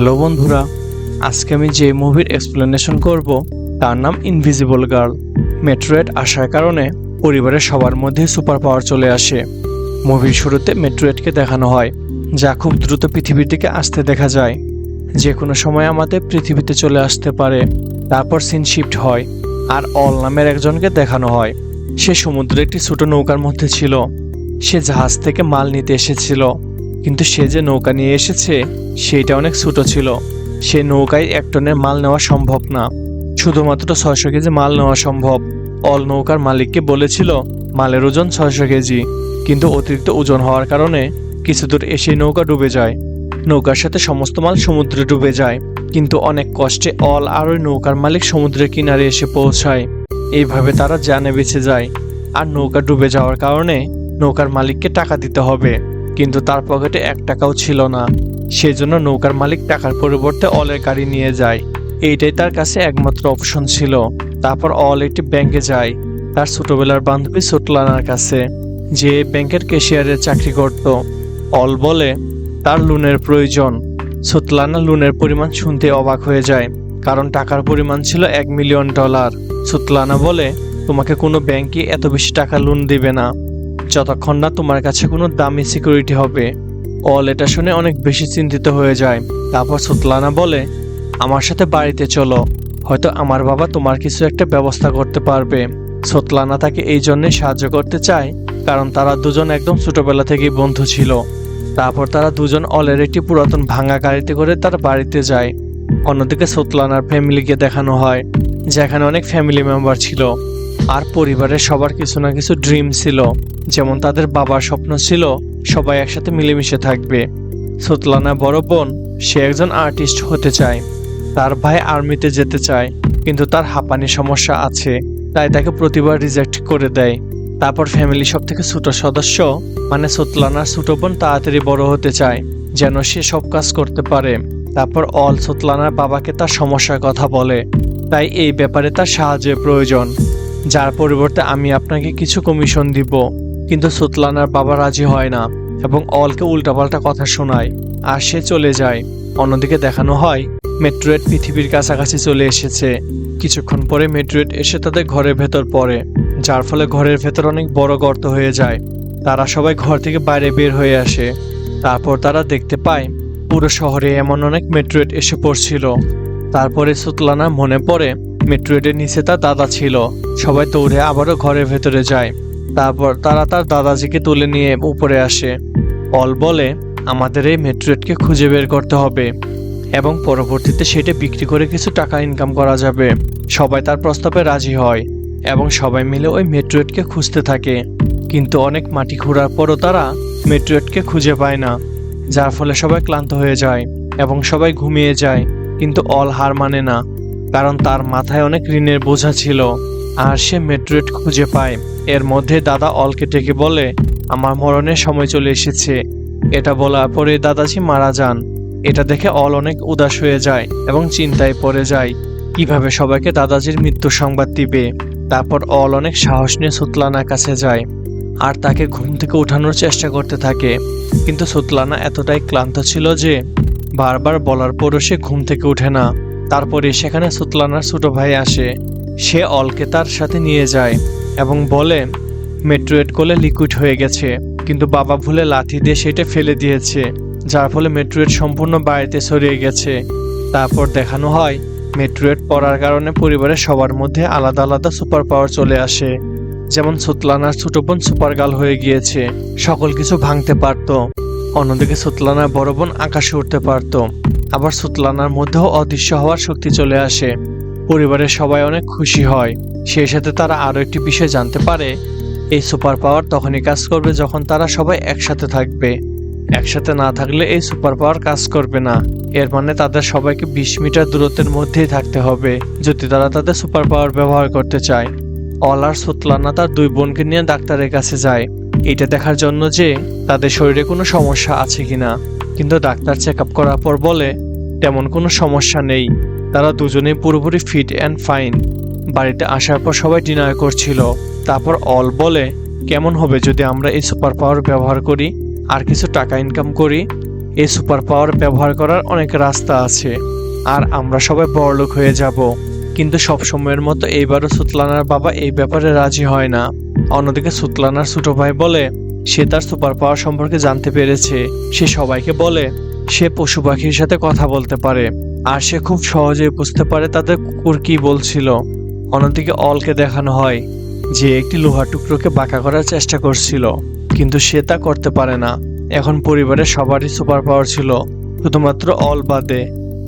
Hello বন্ধুরা, আজকে আমি যে মুভির এক্সপ্লেনেশন করব, তার নাম ইনভিজিবল গার্ল মেট্রোয়েড আসার কারণে পরিবারের সবার মধ্যে সুপার পাওয়ার চলে আসে। মুভির শুরুতে মেট্রোয়েডকে দেখানো হয়, যা খুব দ্রুত পৃথিবীর দিকে আসতে দেখা যায়। যে কোনো সময় আমাদের পৃথিবীতে চলে আসতে পারে। তারপর সিন শিফট হয়, আর অল নামের একজনকে দেখানো হয়। সে সমুদ্রে একটি ছোট নৌকার মধ্যে ছিল। সে জাহাজ থেকে মাল নিতে এসেছিল। কিন্তু সে যে নৌকা নিয়ে এসেছে, সেইটা অনেক ছোট ছিল। সে নৌকায় এক টনের মাল নেওয়া সম্ভব না। শুধুমাত্র ছয়শো কেজি মাল নেওয়া সম্ভব। অল নৌকার মালিককে বলেছিল, মালের ওজন ছয়শো কেজি। কিন্তু অতিরিক্ত ওজন হওয়ার কারণে কিছু দূর এসে নৌকা ডুবে যায়। নৌকার সাথে সমস্ত মাল সমুদ্রে ডুবে যায়। কিন্তু অনেক কষ্টে অল আর ওই নৌকার মালিক সমুদ্রের কিনারে এসে পৌঁছায়। এইভাবে তারা জানে বেঁচে যায়। আর নৌকা ডুবে যাওয়ার কারণে নৌকার মালিককে টাকা দিতে হবে। কিন্তু তার পকেটে এক টাকাও ছিল না। সেজন্য নৌকার মালিক টাকার পরিবর্তে অলের গাড়ি নিয়ে যায়। এইটাই তার কাছে একমাত্র অপশন ছিল। তারপর অল একটি ব্যাংকে যায়। তার ছোটবেলার বান্ধবী সুটলানার কাছে, যে ব্যাংকের ক্যাশিয়ারের চাকরি করত। অল বলে, তার লোনের প্রয়োজন। সুতলানা লোনের পরিমাণ শুনতে অবাক হয়ে যায়, কারণ টাকার পরিমাণ ছিল এক মিলিয়ন ডলার। সুতলানা বলে, তোমাকে কোনো ব্যাংকই এত বেশি টাকা লোন দিবে না। যতক্ষণ না তোমার কাছে কোনো দামি সিকিউরিটি হবে অল এটা শুনে অনেক বেশি চিন্তিত হয়ে যায়। তারপর সুতলানা বলে, আমার সাথে বাড়িতে চলো, হয়তো আমার বাবা তোমার কিছু একটা ব্যবস্থা করতে পারবে। সোতলানা তাকে এই জন্যে সাহায্য করতে চায়, কারণ তারা দুজন একদম ছোটবেলা থেকেই বন্ধু ছিল। তারপর তারা দুজন অলের একটি পুরাতন ভাঙা গাড়িতে করে তার বাড়িতে যায়। অন্যদিকে সোতলানার ফ্যামিলিকে দেখানো হয়, যেখানে অনেক ফ্যামিলি মেম্বার ছিল। আর পরিবারের সবার কিছু না কিছু ড্রিম ছিল। যেমন তাদের বাবার স্বপ্ন ছিল সবাই একসাথে মিলেমিশে থাকবে। সুতলানা বড় বোন, সে একজন আর্টিস্ট হতে চায়। তার ভাই আর্মিতে যেতে চায়, কিন্তু তার হাঁপানি সমস্যা আছে, তাই তাকে প্রতিবার রিজেক্ট করে দেয়। তারপর ফ্যামিলি সব থেকে ছোট সদস্য মানে সুতলানার ছোট বোন তাড়াতাড়ি বড় হতে চায়, যেন সে সব কাজ করতে পারে। তারপর অল সুতলানার বাবাকে তার সমস্যার কথা বলে, তাই এই ব্যাপারে তার সাহায্যের প্রয়োজন। যার পরিবর্তে আমি আপনাকে কিছু কমিশন দিব। কিন্তু সুতলানার বাবা রাজি হয় না এবং অলকে উল্টাপাল্টা কথা শোনায় আর সে চলে যায়। অন্যদিকে দেখানো হয়, মেট্রোয়েড পৃথিবীর কাছাকাছি চলে এসেছে। কিছুক্ষণ পরে মেট্রোয়েড এসে তাদের ঘরের ভেতর পড়ে, যার ফলে ঘরের ভেতর অনেক বড় গর্ত হয়ে যায়। তারা সবাই ঘর থেকে বাইরে বের হয়ে আসে। তারপর তারা দেখতে পায়, পুরো শহরে এমন অনেক মেট্রোয়েড এসে পড়ছিল। তারপরে সুতলানা মনে পড়ে মেট্রোয়েডের নিচে তার দাদা ছিল। সবাই দৌড়ে আবারও ঘরের ভেতরে যায়। তারপর তারা তার দাদাজিকে তুলে নিয়ে উপরে আসে। অল বলে, আমাদের এই মেট্রোয়েডকে খুঁজে বের করতে হবে এবং পরবর্তীতে সেটা বিক্রি করে কিছু টাকা ইনকাম করা যাবে। সবাই তার প্রস্তাবে রাজি হয় এবং সবাই মিলে ওই মেট্রোয়েডকে খুঁজতে থাকে। কিন্তু অনেক মাটি খোঁড়ার পরও তারা মেট্রোয়েডকে খুঁজে পায় না, যার ফলে সবাই ক্লান্ত হয়ে যায় এবং সবাই ঘুমিয়ে যায়, কিন্তু অল হার মানে না। কারণ তার মাথায় অনেক ঋণের বোঝা ছিল। আর সে মেট্রোয়েড খুঁজে পায়। এর মধ্যে দাদা অলকে ডেকে বলে, আমার মরণের সময় চলে এসেছে। এটা বলার পরে দাদাজি মারা যান। এটা দেখে অল অনেক উদাস হয়ে যায় এবং চিন্তায় পড়ে যায়, কীভাবে সবাইকে দাদাজির মৃত্যু সংবাদ দিবে? তারপর অল অনেক সাহস নিয়ে সুতলানার কাছে যায়। আর তাকে ঘুম থেকে ওঠানোর চেষ্টা করতে থাকে। কিন্তু সুতলানা এতটাই ক্লান্ত ছিল যে, বারবার বলার পরও সে ঘুম থেকে ওঠে না। তারপরে সেখানে সুতলানার ছোট ভাই আসে। সে অলকে তার সাথে নিয়ে যায় এবং বলে মেট্রোয়েড কোলে লিকুইড হয়ে গেছে, কিন্তু বাবা ভুলে লাথি দিয়ে সেটা ফেলে দিয়েছে, যার ফলে মেট্রোয়েড সম্পূর্ণ বাড়িতে ছড়িয়ে গেছে। তারপর দেখানো হয় মেট্রোয়েড পড়ার কারণে পরিবারের সবার মধ্যে আলাদা আলাদা সুপার পাওয়ার চলে আসে। যেমন সুতলানার ছোট বোন সুপার গার্ল হয়ে গিয়েছে, সকল কিছু ভাঙতে পারত। অন্যদিকে সুতলানার বড় বোন আকাশে উঠতে পারত। আবার সুতলানার মধ্যেও অদৃশ্য হওয়ার শক্তি চলে আসে। পরিবারের সবাই অনেক খুশি হয়। সেই সাথে তারা আরও একটি বিষয় জানতে পারে, এই সুপার পাওয়ার তখনই কাজ করবে যখন তারা সবাই একসাথে থাকবে। একসাথে না থাকলে এই সুপার পাওয়ার কাজ করবে না। এর মানে তাদের সবাইকে বিশ মিটার দূরত্বের মধ্যেই থাকতে হবে, যদি তারা তাদের সুপার পাওয়ার ব্যবহার করতে চায়। অল আর সুতলানা তার দুই বোনকে নিয়ে ডাক্তারের কাছে যায়। এটা দেখার জন্য যে তাদের শরীরে কোনো সমস্যা আছে কিনা। কিন্তু ডাক্তার চেক আপ করার পর বলে, তেমন কোনো সমস্যা নেই। তারা দুজনেই পুরোপুরি ফিট অ্যান্ড ফাইন। বাড়িতে আসার পর সবাই ডিনার করছিল। তারপর অল বলে, কেমন হবে যদি আমরা এই সুপার পাওয়ার ব্যবহার করি? আর কিছু টাকা ইনকাম করি? এই সুপার পাওয়ার ব্যবহার করার অনেক রাস্তা আছে। আর আমরা সবাই বড়লোক হয়ে যাব। কিন্তু সব সময়ের মতো এইবারও সুতলানার বাবা এই ব্যাপারে রাজি হয় না। অন্যদিকে সুতলানার ছোট ভাই বলে সে তার সুপার পাওয়ার সম্পর্কে জানতে পেরেছে। সে সবাইকে বলে, সে পশু পাখির সাথে কথা বলতে পারে, আর সে খুব সহজেই বুঝতে পারে তাদের কুকুর কি বলছিল। অন্যদিকে অলকে দেখানো হয় যে একটি লোহার টুকরোকে বাঁকা করার চেষ্টা করছিল, কিন্তু সে তা করতে পারে না। এখন পরিবারের সবারই সুপার পাওয়ার ছিল, শুধুমাত্র অল বাদে।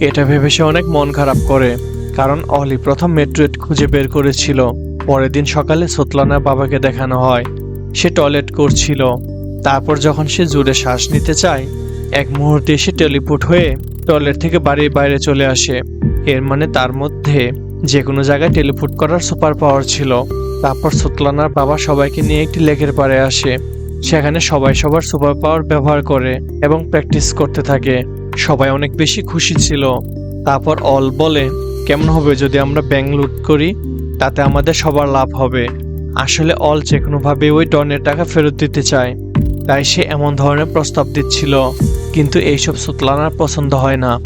এটা ভেবে সে অনেক মন খারাপ করে, কারণ অলি প্রথম মেট্রোয়েট খুঁজে বের করেছিল। পরের দিন সকালে সোতলানার বাবাকে দেখানো হয় সে টয়লেট করছিল। তারপর যখন সে জোরে শ্বাস নিতে চায়, এক মুহূর্তে সে টেলিপোর্ট হয়ে টয়লেট থেকে বাড়ির বাইরে চলে আসে। এর মানে তার মধ্যে যে কোনো জায়গায় টেলিপোর্ট করার সুপার পাওয়ার ছিল। তারপর সুতলানার বাবা সবাইকে নিয়ে একটি লেকের পাড়ে আসে। সেখানে সবাই সবার সুপার পাওয়ার ব্যবহার করে এবং প্র্যাকটিস করতে থাকে। সবাই অনেক বেশি খুশি ছিল। তারপর অল বলে, কেমন হবে যদি আমরা ব্যাংক লুট করি? তাতে আমাদের সবার লাভ হবে। আসলে অল যে কোনোভাবে ওই ডনের টাকা ফেরত দিতে চায়, তাই সে এমন ধরনের প্রস্তাব দিচ্ছিল। কিন্তু এইসব সুতলানার পছন্দ হয় না।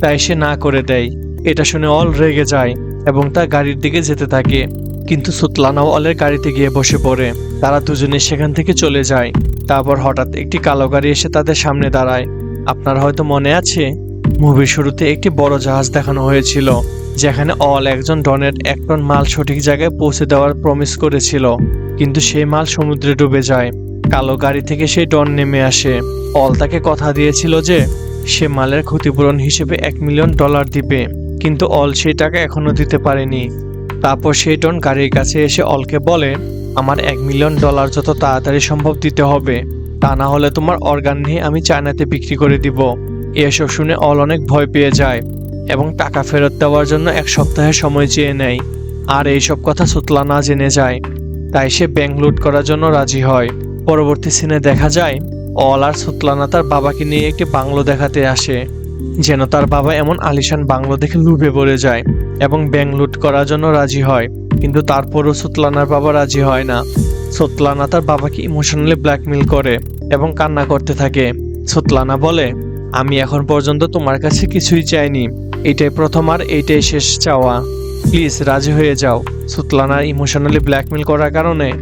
তাই সে না করে দেয়। এটা শুনে অল রেগে যায় এবং তার গাড়ির দিকে যেতে থাকে। কিন্তু সুতলানাও অলের গাড়িতে গিয়ে বসে পড়ে। তারা দুজনে সেখান থেকে চলে যায়। তারপর হঠাৎ একটি কালো গাড়ি এসে তাদের সামনে দাঁড়ায়। আপনার হয়তো মনে আছে, মুভির শুরুতে একটি বড় জাহাজ দেখানো হয়েছিল। যেখানে অল একজন ডনের এক টন মাল সঠিক জায়গায় পৌঁছে দেওয়ার প্রমিস করেছিল। কিন্তু সেই মাল সমুদ্রে ডুবে যায়। কালো গাড়ি থেকে সেই ডন নেমে আসে। অল তাকে কথা দিয়েছিল যে, সে মালের ক্ষতিপূরণ হিসেবে এক মিলিয়ন ডলার দিবে। কিন্তু অল সেই টাকা এখনও দিতে পারেনি। তারপর সেই ডন গাড়ির কাছে এসে অলকে বলে, আমার এক মিলিয়ন ডলার যত তাড়াতাড়ি সম্ভব দিতে হবে। তা না হলে তোমার অর্গান নিয়ে আমি চায়নাতে বিক্রি করে দিব। এসব শুনে অল অনেক ভয় পেয়ে যায়। এবং টাকা ফেরত দেওয়ার জন্য এক সপ্তাহের সময় চেয়ে নেয়। আর এইসব কথা সুতলা না জেনে যায়। তাই সে ব্যাংক লুট করার জন্য রাজি হয়। পরবর্তী সিনে দেখা যায়, অল আর সুতলানা তার বাবাকে নিয়ে একটি বাংলো দেখাতে আসে, যেন তার বাবা এমন আলিশান বাংলো দেখে লুভে পড়ে যায় এবং ব্যাংক লুট করার জন্য রাজি হয়। কিন্তু তারপরও সুতলানার বাবা রাজি হয় না। সুতলানা তার বাবাকে ইমোশনালি ব্ল্যাকমেল করে এবং কান্না করতে থাকে। সুতলানা বলে, আমি এখন পর্যন্ত তোমার কাছে কিছুই চাইনি। এটাই প্রথম আর এইটাই শেষ চাওয়া। প্লিজ রাজি হয়ে যাও। সুতলানার ইমোশনালি ব্ল্যাকমেল করার কারণে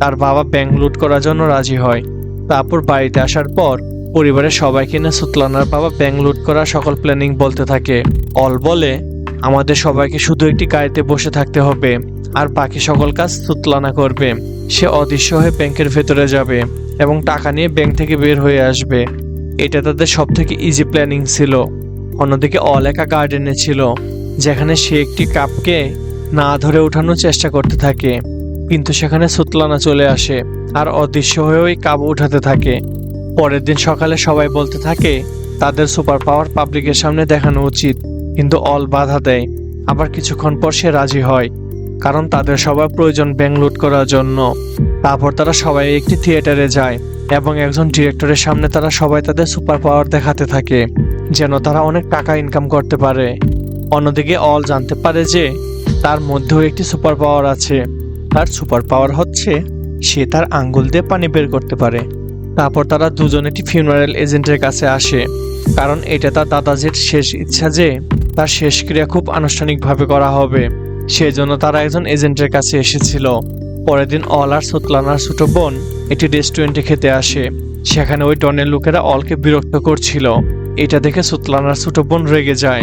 তার বাবা ব্যাংক লুট করার জন্য রাজি হয়। তারপর বাড়িতে আসার পর পরিবারের সবাইকে নিয়ে সুতলানার বাবা ব্যাংক লুট করার সকল প্ল্যানিং বলতে থাকে। অল বলে, আমাদের সবাইকে শুধু একটি গাড়িতে বসে থাকতে হবে, আর বাকি সকল কাজ সুতলানা করবে। সে অদৃশ্য হয়ে ব্যাংকের ভেতরে যাবে এবং টাকা নিয়ে ব্যাংক থেকে বের হয়ে আসবে। এটা তাদের সব থেকে ইজি প্ল্যানিং ছিল। অন্যদিকে অল একা গার্ডেনে ছিল, যেখানে সে একটি কাপকে না ধরে ওঠানোর চেষ্টা করতে থাকে, কিন্তু সেখানে সুতলানা চলে আসে আর অদৃশ্য হয়ে ওই কাপ উঠাতে থাকে। পরের দিন সকালে সবাই বলতে থাকে, তাদের সুপার পাওয়ার পাবলিকের সামনে দেখানো উচিত, কিন্তু অল বাধা দেয়। আবার কিছুক্ষণ পর সে রাজি হয়, কারণ তাদের সবার প্রয়োজন ব্যাংক লুট করার জন্য। তারপর তারা সবাই একটি থিয়েটারে যায় এবং একজন ডিরেক্টরের সামনে তারা সবাই তাদের সুপার পাওয়ার দেখাতে থাকে। যেন তারা অনেক টাকা ইনকাম করতে পারে। অন্যদিকে অল জানতে পারে যে তার মধ্যেও একটি সুপার পাওয়ার আছে। তার সুপার পাওয়ার হচ্ছে সে তার আঙ্গুল দিয়ে পানি বের করতে পারে। তারপর তারা দুজন একটি ফিউনারেল এজেন্টের কাছে আসে। কারণ এটা তার দাদাজির শেষ ইচ্ছা যে তার শেষক্রিয়া খুব আনুষ্ঠানিকভাবে করা হবে। সেজন্য তারা একজন এজেন্টের কাছে এসেছিল। পরের দিন অল আর সুতলানার ছোট বোন একটি রেস্টুরেন্টে খেতে আসে। সেখানে ওই টনের লোকেরা অলকে বিরক্ত করছিল। এটা দেখে সুতলানার ছোট বোন রেগে যায়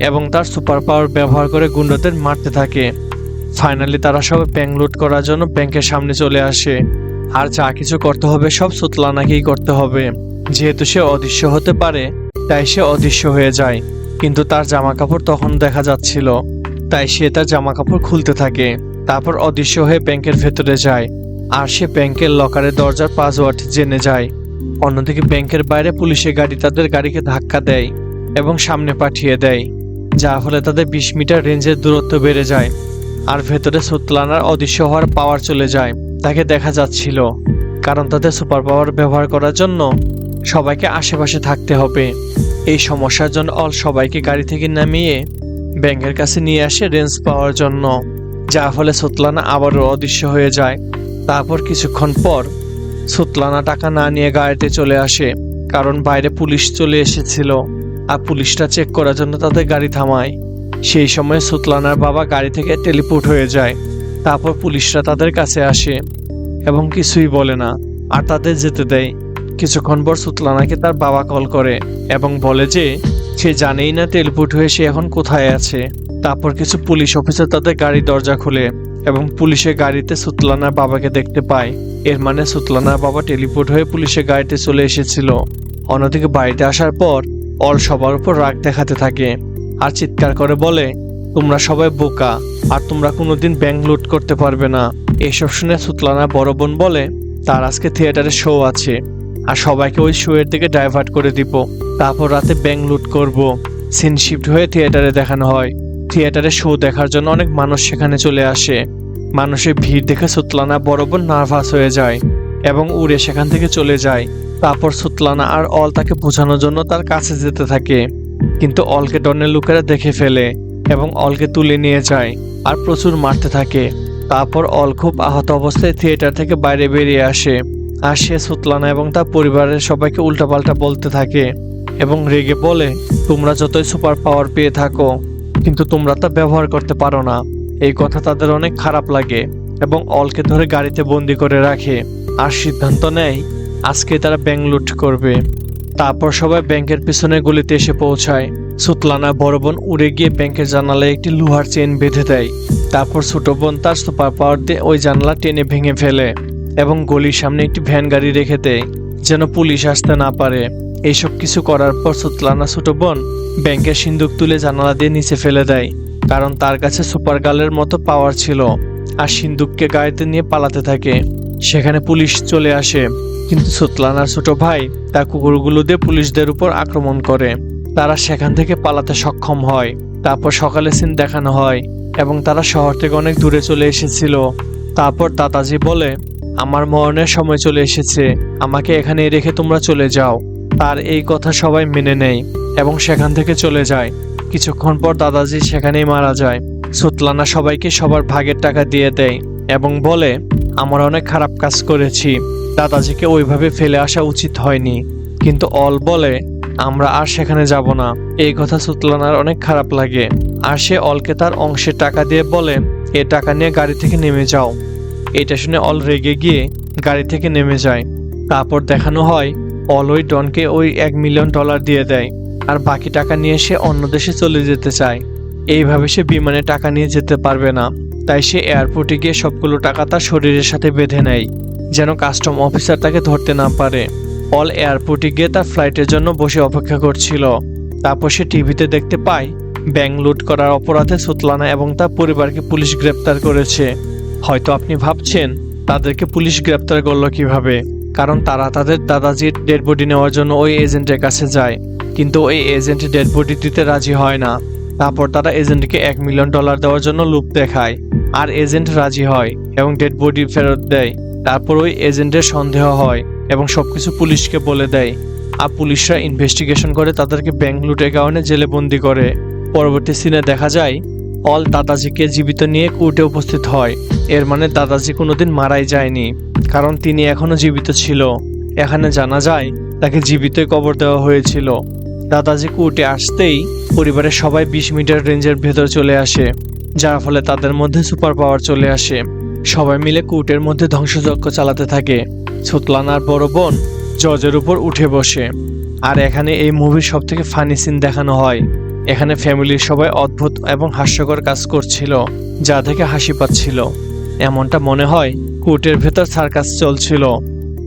এবং তার সুপার পাওয়ার ব্যবহার করে গুন্ডাদের মারতে থাকে। ফাইনালি তারা সব ব্যাংক লুট করার জন্য ব্যাংকের সামনে চলে আসে। আর যা কিছু করতে হবে, সব সুতলানাকেই করতে হবে। যেহেতু সে অদৃশ্য হতে পারে, তাই সে অদৃশ্য হয়ে যায়। কিন্তু তার জামা কাপড় তখন দেখা যাচ্ছিল। তাই সে তার জামা কাপড় খুলতে থাকে। তারপর অদৃশ্য হয়ে ব্যাংকের ভেতরে যায়। আর সে ব্যাংকের লকারের দরজার পাসওয়ার্ড জেনে যায়। অন্যদিকে ব্যাংকের বাইরে পুলিশের গাড়ি তাদের গাড়িকে ধাক্কা দেয় এবং সামনে পাঠিয়ে দেয়, যা ফলে তাদের বিশ মিটার রেঞ্জের দূরত্ব বেড়ে যায় আর ভেতরে সুতলানার অদৃশ্য হওয়ার পাওয়ার চলে যায়, তাকে দেখা যাচ্ছিল। কারণ তাদের সুপার পাওয়ার ব্যবহার করার জন্য সবাইকে আশেপাশে থাকতে হবে। এই সমস্যার জন্য অল সবাইকে গাড়ি থেকে নামিয়ে ব্যাংকের কাছে নিয়ে আসে রেঞ্জ পাওয়ার জন্য যার ফলে সুতলানা আবারও অদৃশ্য হয়ে যায়। তারপর কিছুক্ষণ পর সুতলানা টাকা না নিয়ে গাড়িতে চলে আসে, কারণ বাইরে পুলিশ চলে এসেছিল, আর পুলিশটা চেক করার জন্য তাদের গাড়ি থামায়। সেই সময় সুতলানার বাবা গাড়ি থেকে টেলিপোর্ট হয়ে যায়, তারপর পুলিশরা তাদের কাছে আসে, এবং কিছুই বলে না, আর তাদের যেতে দেয়। কিছুক্ষণ পর সুতলানাকে তার বাবা কল করে, এবং বলে যে, সে জানেই না টেলিপোর্ট হয়ে সে এখন কোথায় আছে। তারপর কিছু পুলিশ অফিসার তাদের গাড়ি দরজা খুলে এবং পুলিশের গাড়িতে সুতলানার বাবাকে দেখতে পায়। এর মানে সুতলানার বাবা টেলিপোর্ট হয়ে পুলিশের গাড়িতে চলে এসেছিল। অন্যদিকে বাড়িতে আসার পর অল সবার উপর রাগ দেখাতে থাকে আর চিৎকার করে বলে, তোমরা সবাই বোকা, আর তোমরা কোনোদিন ব্যাংক লুট করতে পারবে না। এসব শুনে সুতলানা বড় বোন বলে, তার আজকে থিয়েটারে শো আছে, আর সবাইকে ওই শো এর দিকে ডাইভার্ট করে দিব। তারপর রাতে ব্যাংক লুট করব। সিন শিফট হয়ে থিয়েটারে দেখানো হয়। থিয়েটারে শো দেখার জন্য অনেক মানুষ সেখানে চলে আসে। মানুষের ভিড় দেখে সুতলানা বড় বোন নার্ভাস হয়ে যায় এবং উড়ে সেখান থেকে চলে যায়। তারপর সুতলানা আর অল তাকে বোঝানোর জন্য তার কাছে যেতে থাকে। কিন্তু অলকে ডনের লোকেরা দেখে ফেলে এবং অলকে তুলে নিয়ে যায় আর প্রচুর মারতে থাকে। তারপর অল খুব আহত অবস্থায় থিয়েটার থেকে বাইরে বেরিয়ে আসে। আর সে সুতলানা এবং তার পরিবারের সবাইকে উল্টাপাল্টা বলতে থাকে এবং রেগে বলে, তোমরা যতই সুপার পাওয়ার পেয়ে থাকো কিন্তু তোমরা তা ব্যবহার করতে পারো না। এই কথা তাদের অনেক খারাপ লাগে এবং অলকে ধরে গাড়িতে বন্দি করে রাখে। আর সিদ্ধান্ত নেয়, আজকে তারা ব্যাংক লুট করবে। তারপর সবাই ব্যাংকের পিছনে গলিতে এসে পৌঁছায়। সুতলানা বড় বোন উড়ে গিয়ে ব্যাংকের জানালায় একটি লোহার চেন বেঁধে দেয়। তারপর ছোট বোন তার সুপার পাওয়ার দিয়ে ওই জানালা টেনে ভেঙে ফেলে এবং গলির সামনে একটি ভ্যান গাড়ি রেখে দেয়, যেন পুলিশ আসতে না পারে। এইসব কিছু করার পর সুতলানা ছোট বোন ব্যাংকের সিন্দুক তুলে জানালা দিয়ে নিচে ফেলে দেয়, কারণ তার কাছে সুপার গার্লের মতো পাওয়ার ছিল আর সিন্দুককে গাড়িতে নিয়ে পালাতে থাকে। সেখানে পুলিশ চলে আসে, কিন্তু সুতলানার ছোট ভাই তার কুকুরগুলো দিয়ে পুলিশদের উপর আক্রমণ করে। তারা সেখান থেকে পালাতে সক্ষম হয়, তারপর সকালে সিন দেখানো হয় এবং তারা শহর থেকে অনেক দূরে চলে এসেছিল। তারপর দাদাজি বলে, আমার মরণের সময় চলে এসেছে, আমাকে এখানে রেখে তোমরা চলে যাও। তার এই কথা সবাই মেনে নেয় এবং সেখান থেকে চলে যায়। কিছুক্ষণ পর দাদাজি সেখানেই মারা যায়। সুতলানা সবাইকে সবার ভাগের টাকা দিয়ে দেয় এবং বলে, আমরা অনেক খারাপ কাজ করেছি। দাদাজিকে ওইভাবে ফেলে আসা উচিত হয়নি। কিন্তু অল বলে, আমরা আর সেখানে যাব না। এই কথা সুতলানার অনেক খারাপ লাগে। আর সে অলকে তার অংশের টাকা দিয়ে বলে, এ টাকা নিয়ে গাড়ি থেকে নেমে যাও। এটা শুনে অল রেগে গিয়ে গাড়ি থেকে নেমে যায়। তারপর দেখানো হয় অল ওই ডনকে ওই এক মিলিয়ন ডলার দিয়ে দেয়, আর বাকি টাকা নিয়ে সে অন্য দেশে চলে যেতে চায়। এইভাবে সে বিমানে টাকা নিয়ে যেতে পারবে না। তাই সে এয়ারপোর্টে গিয়ে সবগুলো টাকা তার শরীরের সাথে বেঁধে নেয়, যেন কাস্টম অফিসার তাকে ধরতে না পারে। অল এয়ারপোর্টে গিয়ে তার ফ্লাইটের জন্য বসে অপেক্ষা করছিল। তারপর সে টিভিতে দেখতে পায়, ব্যাংক লুট করার অপরাধে সুতলানা এবং তার পরিবারকে পুলিশ গ্রেপ্তার করেছে। হয়তো আপনি ভাবছেন, তাদেরকে পুলিশ গ্রেপ্তার করল কীভাবে? কারণ তারা তাদের দাদাজির ডেড বডি নেওয়ার জন্য ওই এজেন্টের কাছে যায়। কিন্তু ওই এজেন্ট ডেড বডি দিতে রাজি হয় না। তারপর তারা এজেন্টকে এক মিলিয়ন ডলার দেওয়ার জন্য লুপ দেখায়। আর এজেন্ট রাজি হয় এবং ডেড বডি ফেরত দেয়। তারপর ওই এজেন্টের সন্দেহ হয় এবং সবকিছু পুলিশকে বলে দেয়। আর পুলিশরা ইনভেস্টিগেশন করে তাদেরকে ব্যাংক লুটের কারণে জেলে বন্দি করে। পরবর্তী সিনে দেখা যায় অল দাদাজিকে জীবিত নিয়ে কোর্টে উপস্থিত হয়। এর মানে দাদাজি কোনোদিন মারাই যায়নি, কারণ তিনি এখনও জীবিত ছিল। এখানে জানা যায়, তাকে জীবিতই কবর দেওয়া হয়েছিল। দাদাজি কোর্টে আসতেই পরিবারের সবাই বিশ মিটার রেঞ্জের ভেতর চলে আসে, যার ফলে তাদের মধ্যে সুপার পাওয়ার চলে আসে। সবাই মিলে কোর্টের মধ্যে ধ্বংসযজ্ঞ চালাতে থাকে। সুতলানার বড় বোন জজের উপর উঠে বসে। আর এখানে এই মুভির সব থেকে ফানি সিন দেখানো হয়। এখানে ফ্যামিলির সবাই অদ্ভুত এবং হাস্যকর কাজ করছিল, যা থেকে হাসি পাচ্ছিল। এমনটা মনে হয় কোর্টের ভেতর সার্কাস চলছিল,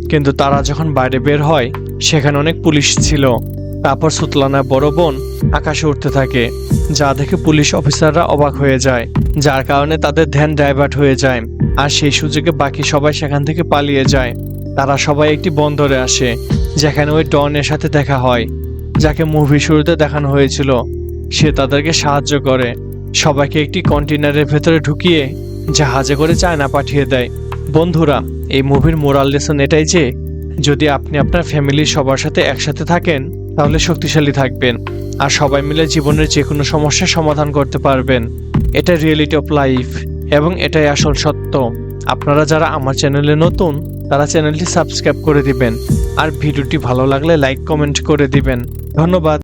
কিন্তু তারা যখন বাইরে বের হয়, সেখানে অনেক পুলিশ ছিল। তারপর সুতলানা বড় বোন আকাশে উঠতে থাকে, যা দেখে পুলিশ অফিসাররা অবাক হয়ে যায়, যার কারণে তাদের ধ্যান ডাইভার্ট হয়ে যায়, আর সেই সুযোগে বাকি সবাই সেখান থেকে পালিয়ে যায়। তারা সবাই একটি বন্দরে আসে, যেখানে ওই ডনের সাথে দেখা হয়, যাকে মুভি শুরুতে দেখানো হয়েছিল। সে তাদেরকে সাহায্য করে। সবাইকে একটি কন্টেনারের ভেতরে ঢুকিয়ে জাহাজে করে চায়না পাঠিয়ে দেয়। বন্ধুরা, এই মুভির মোরাল লেসন এটাই যে, যদি আপনি আপনার ফ্যামিলির সবার সাথে একসাথে থাকেন, তাহলে শক্তিশালী থাকবেন আর সবাই মিলে জীবনের যে কোনো সমস্যার সমাধান করতে পারবেন। এটা রিয়েলিটি অফ লাইফ এবং এটাই আসল সত্য। আপনারা যারা আমার চ্যানেলে নতুন, তারা চ্যানেলটি সাবস্ক্রাইব করে দিবেন। আর ভিডিওটি ভালো লাগলে লাইক, কমেন্ট করে দিবেন। ধন্যবাদ।